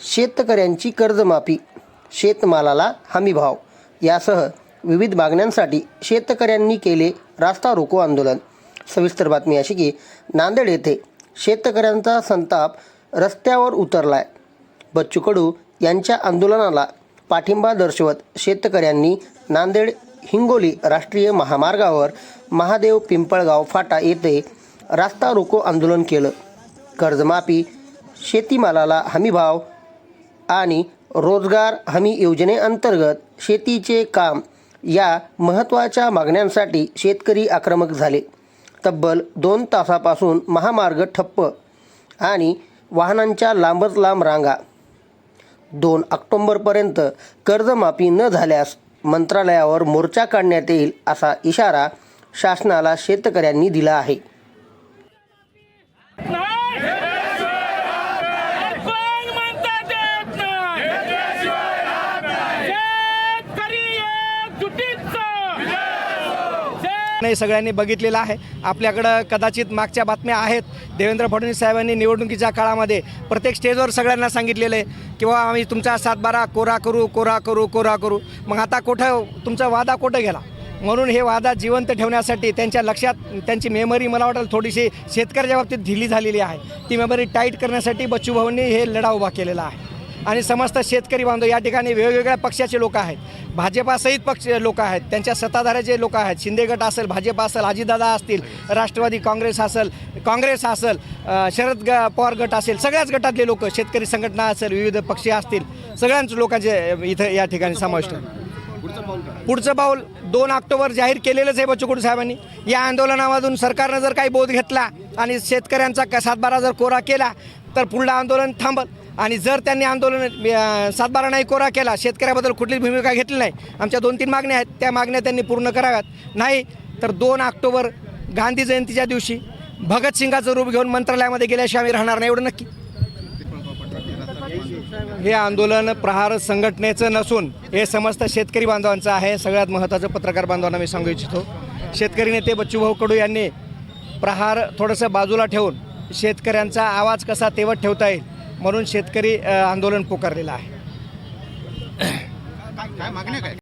शेतकऱ्यांची कर्जमाफी शेतमालाला हमीभाव यासह विविध मागण्यांसाठी शेतकऱ्यांनी केले रास्ता रोको आंदोलन. सविस्तर बातमी अशी की नांदेड येथे शेतकऱ्यांचा संताप रस्त्यावर उतरलाय. बच्चू कडू यांच्या आंदोलनाला पाठिंबा दर्शवत शेतकऱ्यांनी नांदेड हिंगोली राष्ट्रीय महामार्गावर महादेव पिंपळगाव फाटा येथे रास्ता रोको आंदोलन केलं. कर्जमाफी शेतीमालाला हमीभाव आणि रोजगार हमी योजनेअंतर्गत शेतीचे काम या महत्त्वाच्या मागण्यांसाठी शेतकरी आक्रमक झाले. तब्बल दोन तासापासून महामार्ग ठप्प आणि वाहनांच्या लांबच लांब रांगा. दोन ऑक्टोंबरपर्यंत कर्जमाफी न झाल्यास मंत्रालयावर मोर्चा काढण्यात येईल असा इशारा शासनाला शेतकऱ्यांनी दिला आहे. नाही सगळ्यांनी बघितलेलं आहे. आपल्याकडं कदाचित मागच्या बातम्या आहेत. देवेंद्र फडणवीस साहेबांनी निवडणुकीच्या काळामध्ये प्रत्येक स्टेजवर सगळ्यांना सांगितलेलं आहे किंवा आम्ही तुमचा सातबारा कोरा करू कोरा करू कोरा करू. मग आता कुठं तुमचा वादा कुठं गेला? म्हणून हे वादा जिवंत ठेवण्यासाठी त्यांच्या लक्षात त्यांची मेमरी मला वाटेल थोडीशी शेतकऱ्याच्या बाबतीत ढिली झालेली आहे. ती मेमरी टाईट करण्यासाठी बच्चू भाऊंनी हे लढा उभा केलेला आहे. आणि समस्त शेतकरी बांधव या ठिकाणी वेगवेगळ्या पक्षाचे लोक आहेत. भाजपासहित पक्ष लोक आहेत. त्यांच्या सत्ताधाऱ्याचे लोक आहेत शिंदे गट असेल भाजप असेल अजितदादा असतील राष्ट्रवादी काँग्रेस असेल काँग्रेस असेल शरद ग पवार गट असेल सगळ्याच गटातले लोक शेतकरी संघटना असेल विविध पक्ष असतील सगळ्यांच लोकांचे इथं या ठिकाणी समाविष्ट आहे पुढचं पाऊल दोन ऑक्टोबर जाहीर केलेलंच आहे बच्चू कडू साहेबांनी. या आंदोलनामधून सरकारनं जर काही बोध घेतला आणि शेतकऱ्यांचा सातबारा जर कोरा केला तर पुढलं आंदोलन थांबल. आणि जर त्यांनी आंदोलन सातबारा नाही कोरा केला शेतकऱ्याबद्दल कुठलीच भूमिका घेतली नाही. आमच्या दोन तीन मागण्या आहेत त्या मागण्या त्यांनी पूर्ण कराव्यात. नाही तर दोन ऑक्टोबर गांधी जयंतीच्या दिवशी भगतसिंगाचं रूप घेऊन मंत्रालयामध्ये गेल्याशिवाय आम्ही राहणार नाही एवढं नक्की. हे आंदोलन प्रहार संघटनेचं नसून हे समस्त शेतकरी बांधवांचं आहे. सगळ्यात महत्त्वाचं पत्रकार बांधवांना मी सांगू इच्छितो. शेतकरी नेते बच्चूभाऊ कडू यांनी प्रहार थोडंसं बाजूला ठेवून शेतकऱ्यांचा आवाज कसा तेवत ठेवता येईल म्हणून शेतकरी आंदोलन पुकारलेलं आहे.